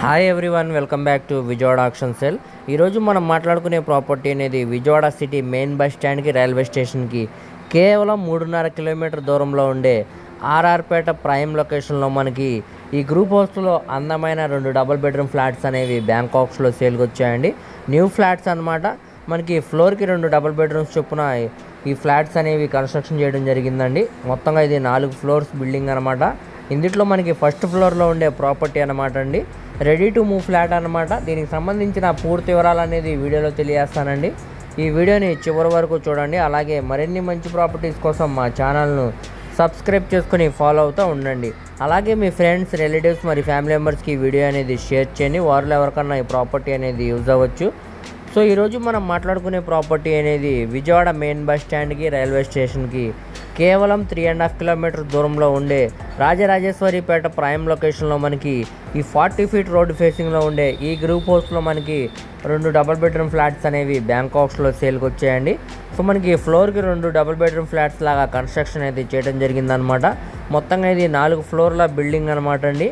Hi everyone welcome back to Vijayawada auction cell ఈరోజు మనం మాట్లాడుకునే ప్రాపర్టీ అనేది విజయవాడ సిటీ మెయిన్ బస్ స్టాండ్కి రైల్వే స్టేషన్కి కేవలం మూడున్నర కిలోమీటర్ దూరంలో ఉండే ఆర్ఆర్పేట ప్రైమ్ లొకేషన్లో మనకి ఈ గ్రూప్ హౌస్లో అందమైన రెండు డబుల్ బెడ్రూమ్ ఫ్లాట్స్ అనేవి బ్యాంకాక్స్లో సేల్కి వచ్చాయండి. న్యూ ఫ్లాట్స్ అన్నమాట. మనకి ఫ్లోర్కి రెండు డబుల్ బెడ్రూమ్స్ చొప్పున ఈ ఫ్లాట్స్ అనేవి కన్స్ట్రక్షన్ చేయడం జరిగిందండి. మొత్తంగా ఇది నాలుగు ఫ్లోర్స్ బిల్డింగ్ అనమాట ఇందులో మనకి ఫస్ట్ ఫ్లోర్లో ఉండే ప్రాపర్టీ అనమాట అండి. రెడీ టు మూవ్ ఫ్లాట్ అనమాట దీనికి సంబంధించిన పూర్తి వివరాలు అనేది వీడియోలో తెలియజేస్తానండి. ఈ వీడియోని చివరి వరకు చూడండి. అలాగే మరిన్ని మంచి ప్రాపర్టీస్ కోసం మా ఛానల్ను సబ్స్క్రైబ్ చేసుకొని ఫాలో అవుతూ ఉండండి. అలాగే మీ ఫ్రెండ్స్ రిలేటివ్స్ మరి ఫ్యామిలీ మెంబర్స్కి ఈ వీడియో అనేది షేర్ చేయండి. వారిలో ఎవరికన్నా ఈ ప్రాపర్టీ అనేది యూజ్ అవ్వచ్చు. సో ఈరోజు మనం మాట్లాడుకునే ప్రాపర్టీ అనేది విజయవాడ మెయిన్ బస్ స్టాండ్కి రైల్వే స్టేషన్కి కేవలం త్రీ అండ్ హాఫ్ కిలోమీటర్ దూరంలో ఉండే రాజరాజేశ్వరిపేట ప్రైమ్ లొకేషన్లో మనకి ఈ ఫార్టీ ఫీట్ రోడ్ ఫేసింగ్లో ఉండే ఈ గ్రూప్ హౌస్లో మనకి రెండు డబుల్ బెడ్రూమ్ ఫ్లాట్స్ అనేవి బ్యాంకాక్స్లో సేల్కి వచ్చాయండి. సో మనకి ఫ్లోర్కి రెండు డబుల్ బెడ్రూమ్ ఫ్లాట్స్ లాగా కన్స్ట్రక్షన్ అయితే చేయడం జరిగిందనమాట మొత్తంగా ఇది నాలుగు ఫ్లోర్ల బిల్డింగ్ అనమాట అండి.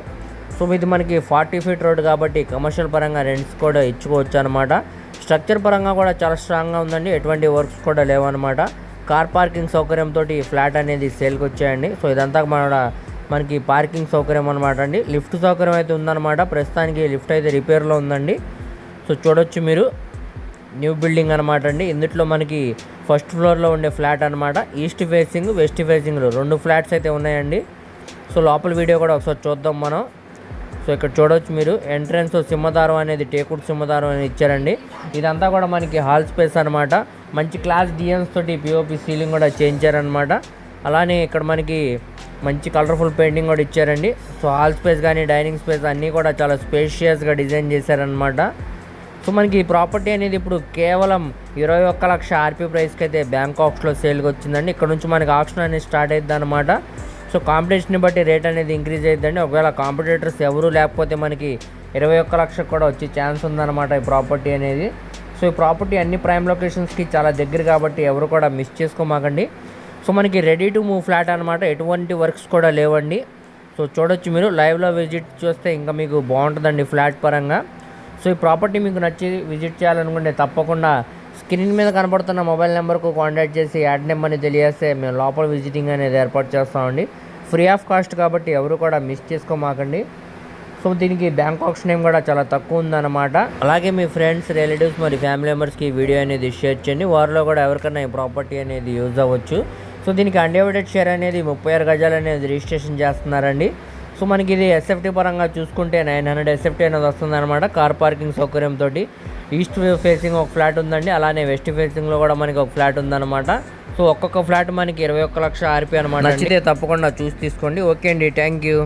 సో ఇది మనకి ఫార్టీ ఫీట్ రోడ్ కాబట్టి కమర్షియల్ పరంగా రెంట్స్ కూడా ఇచ్చుకోవచ్చు అనమాట స్ట్రక్చర్ పరంగా కూడా చాలా స్ట్రాంగ్గా ఉందండి. ఎటువంటి వర్క్స్ కూడా లేవన్నమాట. కార్ పార్కింగ్ సౌకర్యంతో ఈ ఫ్లాట్ అనేది సేల్కి వచ్చాయండి. సో ఇదంతా మన మనకి పార్కింగ్ సౌకర్యం అనమాట అండి. లిఫ్ట్ సౌకర్యం అయితే ఉందన్నమాట. ప్రస్తుతానికి లిఫ్ట్ అయితే రిపేర్లో ఉందండి. సో చూడొచ్చు మీరు. న్యూ బిల్డింగ్ అనమాట అండి. ఇందులో మనకి ఫస్ట్ ఫ్లోర్లో ఉండే ఫ్లాట్ అనమాట ఈస్ట్ ఫేసింగ్ వెస్ట్ ఫేసింగ్ రెండు ఫ్లాట్స్ అయితే ఉన్నాయండి. సో లోపల వీడియో కూడా ఒకసారి చూద్దాం మనం. సో ఇక్కడ చూడవచ్చు మీరు. ఎంట్రన్స్ సింహదారం అనేది టేకుడు సింహదారం అనేది ఇచ్చారండి. ఇదంతా కూడా మనకి హాల్ స్పేస్ అనమాట మంచి క్లాస్ డిఎన్స్ తోటి పిఓపి సీలింగ్ కూడా చేయించారనమాట అలానే ఇక్కడ మనకి మంచి కలర్ఫుల్ పెయింటింగ్ కూడా ఇచ్చారండి. సో హాల్ స్పేస్ కానీ డైనింగ్ స్పేస్ అన్నీ కూడా చాలా స్పేషియస్గా డిజైన్ చేశారనమాట సో మనకి ఈ ప్రాపర్టీ అనేది ఇప్పుడు కేవలం ఇరవై ఒక్క లక్ష ఆర్పీ ప్రైస్కి అయితే బ్యాంకాక్స్లో సేల్కి వచ్చిందండి. ఇక్కడ నుంచి మనకి ఆప్షన్ అనేది స్టార్ట్ అవుతుంది అనమాట సో కాంపిటీషన్ని బట్టి రేట్ అనేది ఇంక్రీజ్ అవుతుందండి ఒకవేళ కాంపిటేటర్స్ ఎవరూ లేకపోతే మనకి ఇరవై ఒక్క లక్షకు కూడా వచ్చే ఛాన్స్ ఉందన్నమాట ఈ ప్రాపర్టీ అనేది. సో ఈ ప్రాపర్టీ అన్ని ప్రైమ్ లొకేషన్స్కి చాలా దగ్గర కాబట్టి ఎవరు కూడా మిస్ చేసుకోమాకండి. సో మనకి రెడీ టు మూవ్ ఫ్లాట్ అనమాట ఎటువంటి వర్క్స్ కూడా లేవండి. సో చూడొచ్చు మీరు లైవ్లో విజిట్ చేస్తే ఇంకా మీకు బాగుంటుందండి ఫ్లాట్ పరంగా. సో ఈ ప్రాపర్టీ మీకు నచ్చి విజిట్ చేయాలనుకుంటే తప్పకుండా స్క్రీన్ మీద కనబడుతున్న మొబైల్ నెంబర్కు కాంటాక్ట్ చేసి యాడ్ నెంబర్ని తెలియజేస్తే మేము లోపల విజిటింగ్ అనేది ఏర్పాటు చేస్తామండి. ఫ్రీ ఆఫ్ కాస్ట్ కాబట్టి ఎవరు కూడా మిస్ చేసుకోమాకండి. సో దీనికి బ్యాంకాక్స్ నేమ్ కూడా చాలా తక్కువ ఉందన్నమాట. అలాగే మీ ఫ్రెండ్స్ రిలేటివ్స్ మరి ఫ్యామిలీ మెంబర్స్కి ఈ వీడియో అనేది షేర్ చేయండి. వారిలో కూడా ఎవరికైనా ఈ ప్రాపర్టీ అనేది యూజ్ అవ్వచ్చు. సో దీనికి అన్డివైడెడ్ షేర్ అనేది ముప్పై ఆరు గజాలు అనేది రిజిస్ట్రేషన్ చేస్తున్నారండి. సో మనకి ఇది ఎస్ఎఫ్టీ పరంగా చూసుకుంటే నైన్ హండ్రెడ్ ఎస్ఎఫ్టీ అనేది వస్తుందన్నమాట కార్ పార్కింగ్ సౌకర్యంతో ఈస్ట్ ఫేసింగ్ ఒక ఫ్లాట్ ఉందండి. అలానే వెస్ట్ ఫేసింగ్లో కూడా మనకి ఒక ఫ్లాట్ ఉందన్నమాట. సో ఒక్కొక్క ఫ్లాట్ మనకి ఇరవై ఒక్క లక్ష ఆర్పీ అనమాట నచ్చితే తప్పకుండా చూసి తీసుకోండి. ఓకే అండి. Thank you.